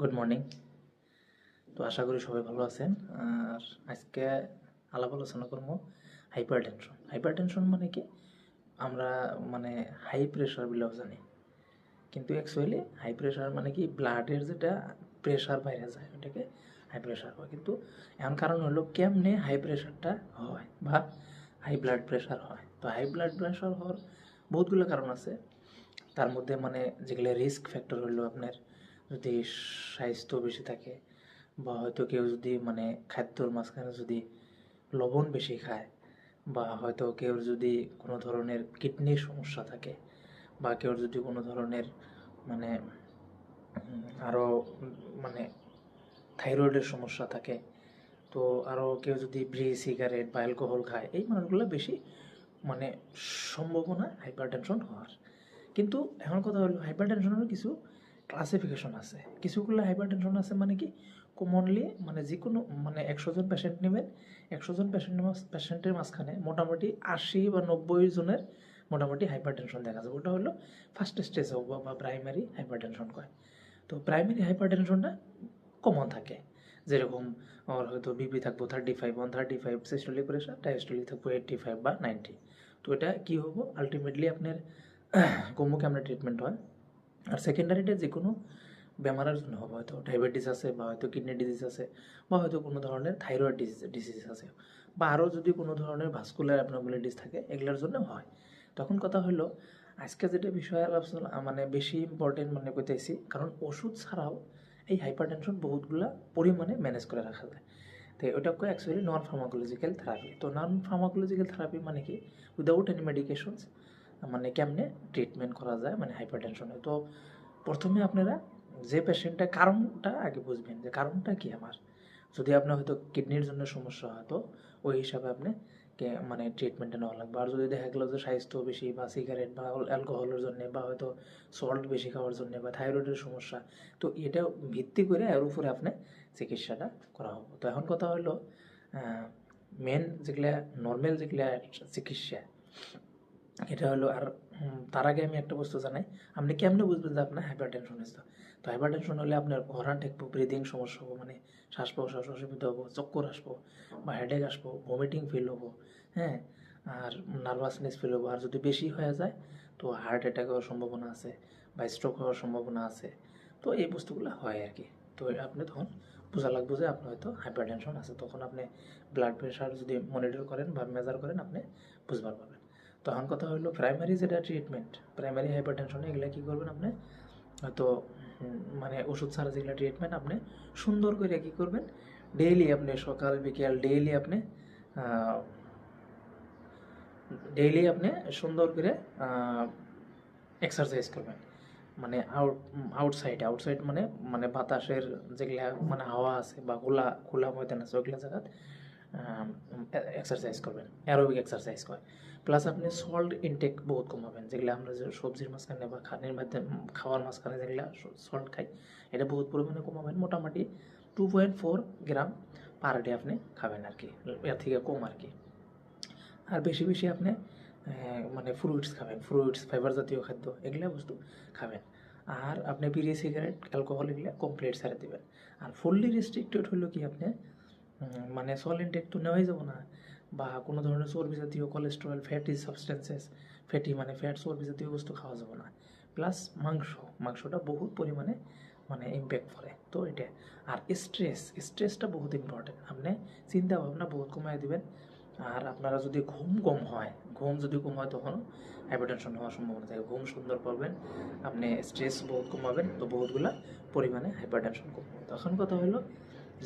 Good morning তো আশা করি সবাই ভালো আছেন। আর আজকে আলাপ আলোচনা করব হাইপার টেনশন হাইপার টেনশন মানে কি? আমরা মানে হাই প্রেশার বলেও জানি। কিন্তু অ্যাকচুয়ালি হাই প্রেশার মানে কি? ব্লাডের যেটা প্রেশার বাইরে যায়, ওটাকে হাই প্রেশার হয়। কিন্তু এমন কারণ হলো কেমনে হাই প্রেশারটা হয় বা হাই ব্লাড প্রেশার হয়। তো হাই ব্লাড প্রেশার হওয়ার বহুতগুলো কারণ আছে। তার মধ্যে মানে যেগুলো রিস্ক ফ্যাক্টর হলো আপনার যদি স্বাস্থ্য বেশি থাকে বা হয়তো কেউ যদি মানে খাদ্যর মাঝখানে যদি লবণ বেশি খায় বা হয়তো কেউ যদি কোনো ধরনের কিডনির সমস্যা থাকে বা কেউ যদি কোনো ধরনের মানে আরও মানে থাইরয়েডের সমস্যা থাকে, তো আরও কেউ যদি ব্রি সিগারেট বা অ্যালকোহল খায়, এই মানুষগুলো বেশি মানে সম্ভাবনা হাইপার টেনশন হওয়ার। কিন্তু এখন কথা হলো হাইপার টেনশনেরও কিছু ক্লাসিফিকেশন আছে। কিছুগুলো হাইপার টেনশন আছে মানে কি কমনলি মানে যে কোনো মানে একশো জন পেশেন্ট নেবেন একশো জন পেশেন্ট পেশেন্টের মাঝখানে মোটামুটি আশি বা নব্বই জনের মোটামুটি হাইপারটেনশন দেখা যায় ওটা হলো ফার্স্ট স্টেজ হোক বা প্রাইমারি হাইপারটেনশন কয়। তো প্রাইমারি হাইপারটেনশনটা কমন থাকে। যেরকম ওর হয়তো বিপি থাকব thirty five one thirty five systolic pressure diastolic থাকব এইট্টি ফাইভ বা নাইনটি তো এটা কী হব? আলটিমেটলি আপনার কমুকে আপনার ট্রিটমেন্ট হয়। আর সেকেন্ডারিটা যে কোনো বেমারের জন্য হবে। হয়তো ডায়াবেটিস আছে বা হয়তো কিডনি ডিজিজ আছে বা হয়তো কোনো ধরনের থাইরয়েড ডিজিজ ডিজিজ আছে বা আরও যদি কোনো ধরনের ভাস্কুলার অ্যাবনর্মালিটিস থাকে, এগুলোর জন্য হয়। তখন কথা হলো, আজকে যেটা বিষয় আলোচনা মানে বেশি ইম্পর্টেন্ট মানে কইতেছি কারণ ওষুধ ছাড়াও এই হাইপার টেনশন বহুতগুলা পরিমাণে ম্যানেজ করে রাখা যায়। তো ওটা কয় অ্যাকচুয়ালি নন ফার্মাকোলজিক্যাল থেরাপি তো নন ফার্মাকোলজিক্যাল থেরাপি মানে কি? উইদাউট এনি মেডিকেশনস মানে কেমনে ট্রিটমেন্ট করা যায়? মানে হাইপার টেনশনে তো প্রথমে আপনারা যে পেশেন্টটা কারণটা আগে বুঝবেন যে কারণটা কি আমার। যদি আপনার হয়তো কিডনির জন্য সমস্যা হয়, তো ওই হিসাবে আপনি মানে ট্রিটমেন্টটা নেওয়া লাগবে। আর যদি দেখা গেলো যে স্বাস্থ্য বেশি বা সিগারেট বা অ্যালকোহলের জন্য বা হয়তো সল্ট বেশি খাওয়ার জন্য বা থাইরয়েডের সমস্যা, তো এটা ভিত্তি করে এর উপরে আপনি চিকিৎসাটা করা হবে। তো এখন কথা হলো মেন যেগুলা নর্মাল যেগুলা চিকিৎসা এটা হলো আর তার আগে আমি একটা বস্তু জানাই। আপনি কেমনে বুঝবেন যে আপনার হাইপার টেনশন হয়েছে তো হাইপার টেনশন হলে আপনার হরান ঠেকবো ব্রিদিং সমস্যা হব মানে শ্বাস প্রশ্বাস অসুবিধা হব, চক্কর আসব, বা হেডেক আসব ভমিটিং ফিল হব হ্যাঁ? আর নার্ভাসনেস ফিল হব। আর যদি বেশি হয়ে যায়, তো হার্ট অ্যাটাক হওয়ার সম্ভাবনা আছে, বা স্ট্রোক হওয়ার সম্ভাবনা আছে। তো এই বস্তুগুলো হয় আর কি। তো আপনি তখন বোঝা লাগবে যে আপনার হয়তো হাইপার টেনশন আছে। তখন আপনি ব্লাড প্রেশার যদি মনিটর করেন বা মেজার করেন, আপনি বুঝবার পারবেন। তখন কথা হলো প্রাইমারি যেটা ট্রিটমেন্ট প্রাইমারি হাইপার টেনশনে এগুলো কী করবেন আপনি? হয়তো মানে ওষুধ ছাড়া যেগুলো ট্রিটমেন্ট আপনি সুন্দর করে কী করবেন? ডেইলি আপনি সকাল, বিকেল ডেইলি আপনি ডেইলি আপনি সুন্দর করে এক্সারসাইজ করবেন। মানে আউট আউটসাইড আউটসাইড মানে মানে বাতাসের যেগুলা মানে হাওয়া আছে বা খোলা খোলা ময়দান আছে, ওইগুলা জায়গাত এক্সারসাইজ করবেন অ্যারোবিক এক্সারসাইজ করে প্লাস আপনি সল্ট ইনটেক বহুত কমাবেন, যেগুলো আমরা যে সবজির মাঝখানে বা খানের মাধ্যমে খাওয়ার মাঝখানে যেগুলো সল্ট খাই, এটা বহুত পরিমাণে কমাবেন। মোটামুটি two point four gram per day আপনি খাবেন আর কি এর থেকে কম আর কি আর বেশি বেশি আপনি মানে ফ্রুইটস খাবেন ফ্রুইটস ফাইবার জাতীয় খাদ্য, এগুলো বস্তু খাবেন। আর আপনি বিড়ি সিগারেট অ্যালকোহল এগুলো কমপ্লিট ছেড়ে দেবেন। আর ফুললি রেস্ট্রিক্টেড হলো কি আপনি মানে সল ইনটেক তো নেওয়াই যাব না। বা কোনো ধরনের চর্বি জাতীয় কোলেস্টেরল ফ্যাটি সাবস্টেন্সেস ফ্যাটি মানে ফ্যাট চর্বি জাতীয় বস্তু খাওয়া যাবে না। প্লাস মাংস, মাংসটা বহুত পরিমাণে মানে ইম্প্যাক্ট করে। তো এটা, আর স্ট্রেস স্ট্রেসটা বহুত ইম্পর্টেন্ট আপনি চিন্তা ভাবনা বহুত কমাই দিবেন। আর আপনারা যদি ঘুম কম হয়, ঘুম যদি কম হয় তখন হাইপারটেনশন হওয়ার সম্ভাবনা থাকে। ঘুম সুন্দর করবেন আপনি স্ট্রেস বহুত কমাবেন, তো বহুতগুলা পরিমাণে হাইপারটেনশন কমবে তখন কথা হলো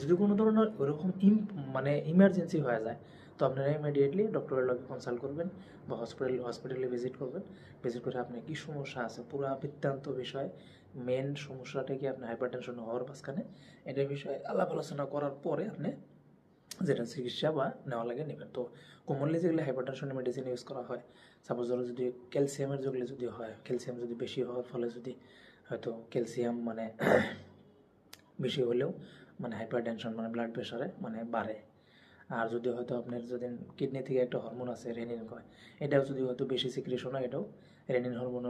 যদি কোনো ধরনের ওরকম ইম মানে ইমার্জেন্সি হয়ে যায়, তো আপনারা ইমিডিয়েটলি ডক্টরের লগে কনসাল্ট করবেন বা হসপিটাল হসপিটালে ভিজিট করবেন। ভিজিট করে আপনার কী সমস্যা আছে? পুরো বৃত্তান্ত বিষয় মেন সমস্যাটা কি আপনার হাইপার টেনশন হওয়ার মাঝখানে? এটার বিষয়ে আলাপ আলোচনা করার পরে আপনি যেটা চিকিৎসা বা নেওয়া লাগে নেবেন। তো কমনলি যেগুলো হাইপার টেনশনের মেডিসিন ইউজ করা হয় সাপোজ ধরো যদি ক্যালসিয়ামের যেগুলো যদি হয় ক্যালসিয়াম যদি বেশি হওয়ার ফলে যদি হয়তো ক্যালসিয়াম মানে বেশি হলেও মানে হাইপার টেনশন মানে ব্লাড প্রেশারে মানে বাড়ে। আর যদি হয়তো আপনার যদি কিডনি থেকে একটা হরমোন আছে রেনিন কয়, এটাও যদি হয়তো বেশি সিক্রেশন হয়, এটাও renin hormone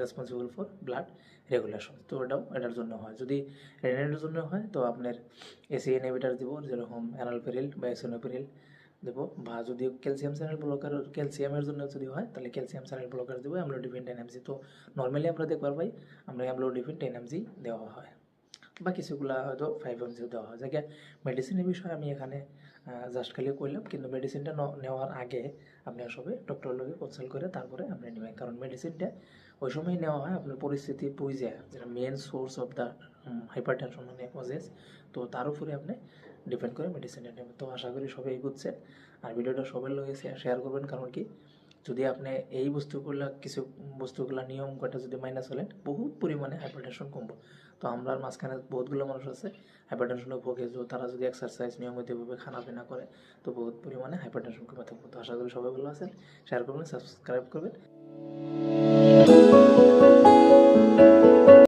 responsible for blood regulation তো এটাও এটার জন্য হয়। যদি রেনিনের জন্য হয়, তো আপনার এসি ইনহিবিটার দিব, যেরকম অ্যানালফেরিল বা এসোনোফেরিল দেবো, বা যদি ক্যালসিয়াম চ্যানেল ব্লকার ক্যালসিয়ামের জন্য যদি হয়, তাহলে ক্যালসিয়াম চ্যানেল ব্লকার দেবো অ্যামলোডিফিন টেন এমজি তো নর্মালি আমরা দেখবার পাই, আমরা অ্যামলোডিফিন টেন এমজি দেওয়া হয়। বা কিছুগুলা হয়তো ফাইভ এমজিও দেওয়া হয়। যাকে মেডিসিনের বিষয়ে আমি এখানে জাস্ট খালি কইলাম, কিন্তু মেডিসিনটা নেওয়ার আগে আপনি আসলে ডক্টরের লগে কনসাল্ট করে তারপরে আপনি নেবেন। কারণ মেডিসিনটা ওই সময় নেওয়া হয়, আপনার পরিস্থিতি বুঝে যেটা main source of the hypertension মানে কজেস তো তার উপরে আপনি ডিপেন্ড করে মেডিসিনটা নেবেন। তো আশা করি সবাই বুঝছেন। আর ভিডিওটা সবার লগে শেয়ার করবেন, কারণ কি যদি আপনি এই বস্তুগুলা, কিছু বস্তুগুলা, নিয়ম কটা যদি মাইনাস চলেন বহুত পরিমাণে হাইপারটেনশন কমবো। তো আমরা মাঝখানে বহুতগুলো মানুষ আছে হাইপারটেনশনে ভোগে যে তারা যদি এক্সারসাইজ নিয়মিতভাবে খানা পিনা করে, তো বহুত পরিমাণে হাইপারটেনশন কমে থাকব। তো আশা করি সবাই ভালো আছেন। শেয়ার করবেন সাবস্ক্রাইব করবেন।